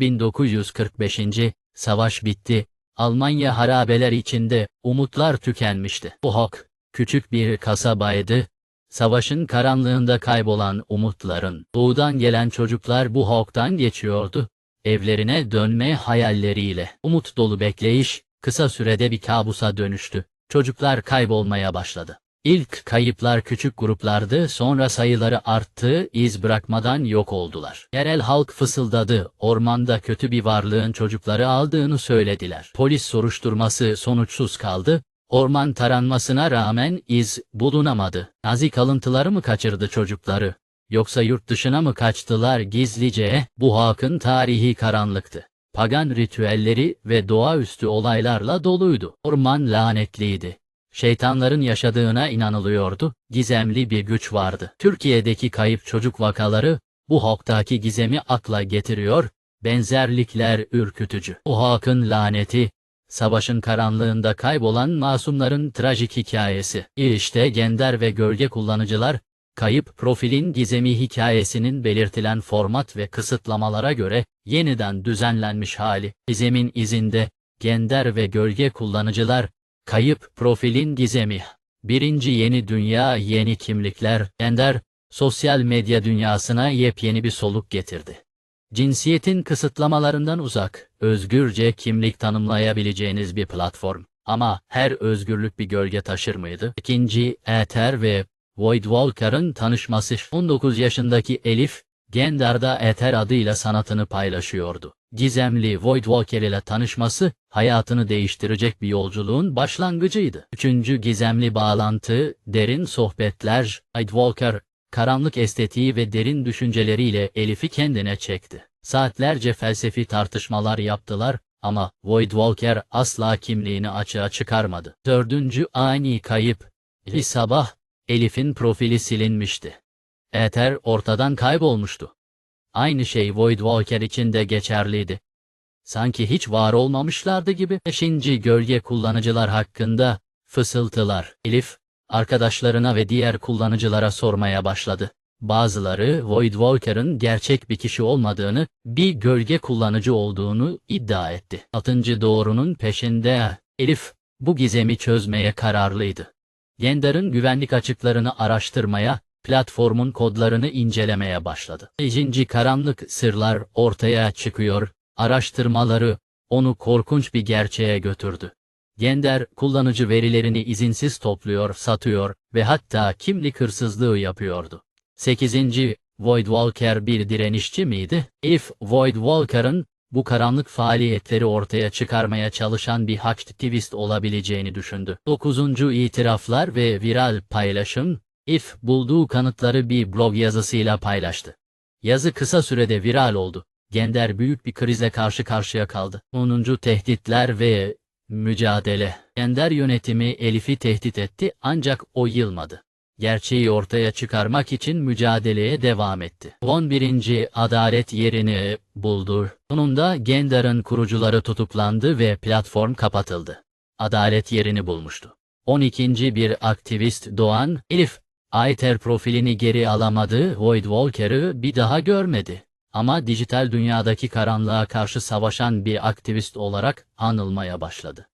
1945. Savaş bitti. Almanya harabeler içinde umutlar tükenmişti. Bohok, küçük bir kasabaydı. Savaşın karanlığında kaybolan umutların, doğudan gelen çocuklar bu hoktan geçiyordu. Evlerine dönme hayalleriyle. Umut dolu bekleyiş, kısa sürede bir kabusa dönüştü. Çocuklar kaybolmaya başladı. İlk kayıplar küçük gruplardı, sonra sayıları arttı, iz bırakmadan yok oldular. Yerel halk fısıldadı, ormanda kötü bir varlığın çocukları aldığını söylediler. Polis soruşturması sonuçsuz kaldı, orman taranmasına rağmen iz bulunamadı. Nazi kalıntıları mı kaçırdı çocukları? Yoksa yurt dışına mı kaçtılar gizlice? Bu halkın tarihi karanlıktı. Pagan ritüelleri ve doğaüstü olaylarla doluydu. Orman lanetliydi. Şeytanların yaşadığına inanılıyordu, gizemli bir güç vardı. Türkiye'deki kayıp çocuk vakaları, bu halktaki gizemi akla getiriyor, benzerlikler ürkütücü. O halkın laneti, savaşın karanlığında kaybolan masumların trajik hikayesi. İşte gender ve gölge kullanıcılar, kayıp profilin gizemi hikayesinin belirtilen format ve kısıtlamalara göre yeniden düzenlenmiş hali. Gizemin izinde, gender ve gölge kullanıcılar, Kayıp profilin gizemi. Birinci yeni dünya yeni kimlikler, Ender, sosyal medya dünyasına yepyeni bir soluk getirdi. Cinsiyetin kısıtlamalarından uzak, özgürce kimlik tanımlayabileceğiniz bir platform. Ama her özgürlük bir gölge taşır mıydı? İkinci, Ether ve Void Walker'ın tanışması 19 yaşındaki Elif, Gendar'da Ether adıyla sanatını paylaşıyordu. Gizemli Void Walker ile tanışması, hayatını değiştirecek bir yolculuğun başlangıcıydı. Üçüncü gizemli bağlantı, derin sohbetler, Void Walker, karanlık estetiği ve derin düşünceleriyle Elif'i kendine çekti. Saatlerce felsefi tartışmalar yaptılar ama Void Walker asla kimliğini açığa çıkarmadı. Dördüncü ani kayıp. Bir sabah, Elif'in profili silinmişti. Ether ortadan kaybolmuştu. Aynı şey Void Walker için de geçerliydi. Sanki hiç var olmamışlardı gibi. Beşinci gölge kullanıcılar hakkında fısıltılar. Elif, arkadaşlarına ve diğer kullanıcılara sormaya başladı. Bazıları Void Walker'ın gerçek bir kişi olmadığını, bir gölge kullanıcı olduğunu iddia etti. Altıncı doğrunun peşinde Elif, bu gizemi çözmeye kararlıydı. Gendar'ın güvenlik açıklarını araştırmaya, platformun kodlarını incelemeye başladı. Beşinci karanlık sırlar ortaya çıkıyor, araştırmaları onu korkunç bir gerçeğe götürdü. Gender kullanıcı verilerini izinsiz topluyor, satıyor ve hatta kimlik hırsızlığı yapıyordu. 8. Void Walker bir direnişçi miydi? If Void Walker'ın bu karanlık faaliyetleri ortaya çıkarmaya çalışan bir aktivist olabileceğini düşündü. 9. itiraflar ve viral paylaşım, If bulduğu kanıtları bir blog yazısıyla paylaştı. Yazı kısa sürede viral oldu. Gender büyük bir krize karşı karşıya kaldı. 10. tehditler ve mücadele. Gender yönetimi Elif'i tehdit etti ancak o yılmadı. Gerçeği ortaya çıkarmak için mücadeleye devam etti. 11. adalet yerini buldu. Sonunda Gender'ın kurucuları tutuklandı ve platform kapatıldı. Adalet yerini bulmuştu. 12. bir aktivist Doğan, Elif, Ayter profilini geri alamadı, Void Walker'ı bir daha görmedi. Ama dijital dünyadaki karanlığa karşı savaşan bir aktivist olarak anılmaya başladı.